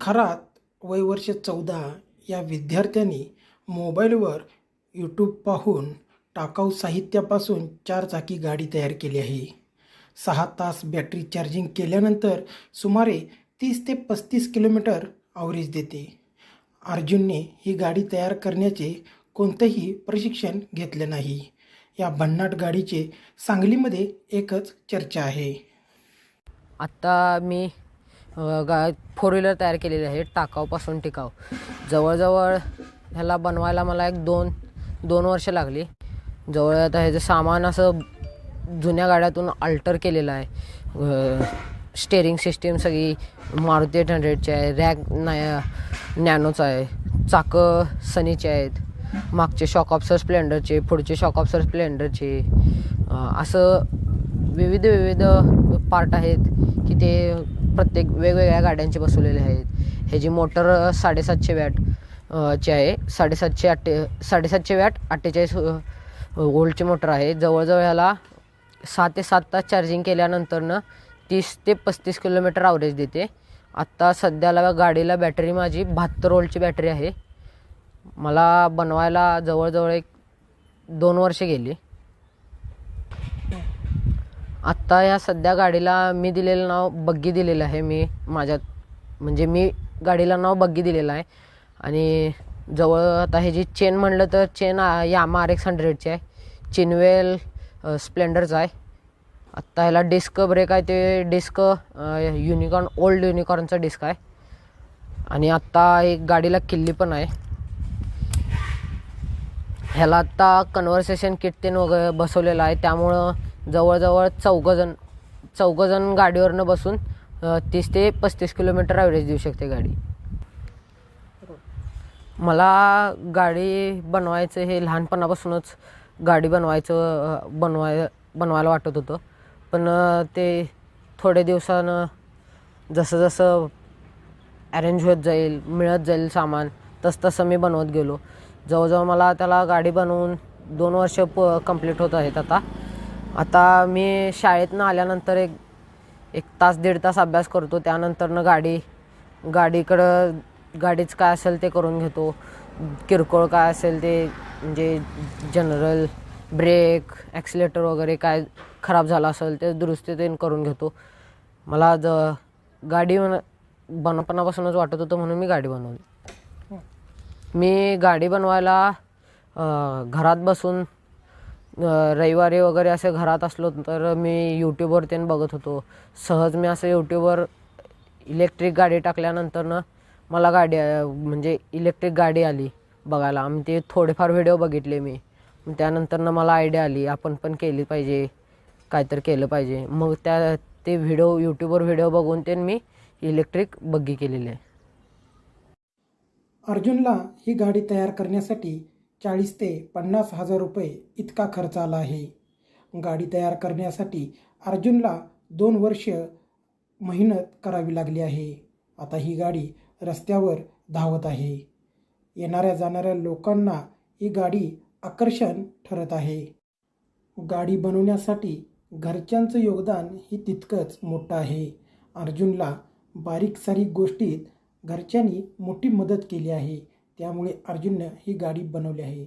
खरात वय वर्ष चौदा या विद्यार्थ्यांनी मोबाईलवर यूट्यूब पाहून टाकाऊ साहित्यापासून चारचाकी गाडी तयार केली आहे. सहा तास बॅटरी चार्जिंग केल्यानंतर सुमारे तीस ते पस्तीस किलोमीटर आवरेज देते. अर्जुनने ही गाडी तयार करण्याचे कोणतंही प्रशिक्षण घेतले नाही. या भन्नाट गाडीचे सांगलीमध्ये एकच चर्चा आहे. आत्ता मी गा फोर व्हीलर तयार केलेली आहे टाकावपासून टिकाव जवळजवळ ह्याला बनवायला मला एक दोन दोन वर्ष लागली. जवळ आता ह्याचं सामान असं जुन्या गाड्यातून अल्टर केलेलं आहे. स्टेअरिंग सिस्टीम सगळी मारुती एट हंड्रेडची आहे रॅक नाही नॅनोचं आहे चाकं सनीचे आहेत मागचे शॉक ऑप्सर स्प्लेंडरचे पुढचे शॉक ऑप्सर स्प्लेंडरचे असं विविध विविध पार्ट आहेत की ते प्रत्येक वेगवेगळ्या गाड्यांचे बसवलेले आहेत. ह्याची मोटर साडेसातशे वॅट ची आहे साडेसातशे अठ्ठे साडेसातशे वॅट अठ्ठेचाळीस वोल्टची मोटर आहे. जवळजवळ ह्याला सहा ते सात तास चार्जिंग केल्यानंतरनं तीस ते पस्तीस किलोमीटर ॲव्हरेज देते. आत्ता सध्याला गाडीला बॅटरी माझी बहात्तर वोल्टची बॅटरी आहे. मला बनवायला जवळजवळ एक दोन वर्षे गेली. आत्ता या सध्या गाडीला मी दिलेलं नाव बग्गी दिलेलं आहे मी माझ्यात. म्हणजे मी गाडीला नाव बग्गी दिलेलं आहे. आणि जवळ आता हे जी चेन म्हणलं तर चेन यामा आर एक्स हंड्रेडची आहे. चिनवेल स्प्लेंडरचा आहे. आत्ता ह्याला डिस्क ब्रेक आहे ते डिस्क युनिकॉर्न ओल्ड युनिकॉर्नचा डिस्क आहे. आणि आत्ता एक गाडीला किल्ली पण आहे. ह्याला आत्ता कन्व्हर्सेशन किट तेन वगैरे बसवलेलं आहे. त्यामुळं जवळजवळ चौघंजण चौघंजण गाडीवरनं बसून तीस ते पस्तीस किलोमीटर ॲव्हरेज देऊ शकते गाडी. मला गाडी बनवायचं हे लहानपणापासूनच गाडी बनवायचं बनवाय बनवायला वाटत होतं. पण ते थोड्या दिवसानं जसं जसं अरेंज होत जाईल मिळत जाईल सामान तसं तसं मी बनवत गेलो. जवळजवळ मला त्याला गाडी बनवून दोन वर्ष प कंप्लीट होत आहेत आता. आता मी शाळेतनं आल्यानंतर एक एक तास दीड तास अभ्यास करतो. त्यानंतरनं गाडी गाडीकडं गाडीच काय असेल ते करून घेतो. किरकोळ काय असेल ते म्हणजे जनरल ब्रेक ॲक्सिलेटर वगैरे काय खराब झालं असेल ते दुरुस्ती ते करून घेतो. मला ज गाडी बन बनपणापासूनच वाटत होतं म्हणून मी गाडी बनवली. मी गाडी बनवायला घरात बसून रविवारी वगैरे असे घरात असलो तर मी यूट्यूबवर त्यानं बघत होतो. सहज मी असं यूट्यूबवर इलेक्ट्रिक गाडी टाकल्यानंतरनं मला गाडी म्हणजे इलेक्ट्रिक गाडी आली बघायला. मी ते थोडेफार व्हिडिओ बघितले मी. त्यानंतर त्यानंतरनं मला आयडिया आली आपण पण केली पाहिजे काहीतरी केलं पाहिजे. मग त्या ते व्हिडिओ यूट्यूबवर व्हिडिओ बघून ते मी इलेक्ट्रिक बग्गी केलेली आहे. अर्जुनला ही गाडी तयार करण्यासाठी चाळीस ते पन्नास हजार रुपये इतका खर्च आला आहे. गाडी तयार करण्यासाठी अर्जुनला दोन वर्ष मेहनत करावी लागली आहे. आता ही गाडी रस्त्यावर धावत आहे. येणाऱ्या जाणाऱ्या लोकांना ही गाडी आकर्षण ठरत आहे. गाडी बनवण्यासाठी घरच्यांचं योगदान ही तितकंच मोठं आहे. अर्जुनला बारीक सारीक गोष्टीत घरच्यांनी मोठी मदत केली आहे. त्यामुळे अर्जुननं ही गाडी बनवली आहे.